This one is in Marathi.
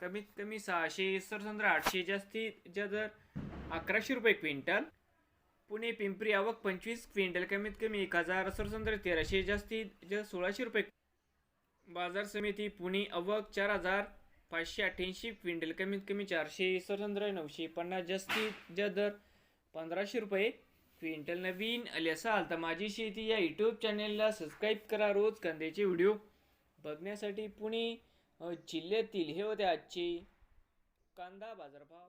कमीत कमी सहाशे सरसंद्र आठशे जास्तीत जा दर अकराशे रुपये क्विंटल. पुणे पिंपरी आवक पंचवीस क्विंटल कमीत कमी एक हजार सरसंद्र तेराशे जास्तीत जा सोळाशे रुपये बाजार समिती पुणे आवक चार हजार पाचशे अठ्ठ्याऐंशी क्विंटल कमीत कमी चारशे सरसंद्र नऊशे पन्नास जास्तीत जा दर पंधराशे रुपये क्विंटल. नवीन आले असाल तर माझी शेती या यूट्यूब चॅनेलला सबस्क्राईब करा रोज कांद्याचे व्हिडिओ बघण्यासाठी पुणे जिल्ह्यातील हे होते आजची कांदा बाजारभाव.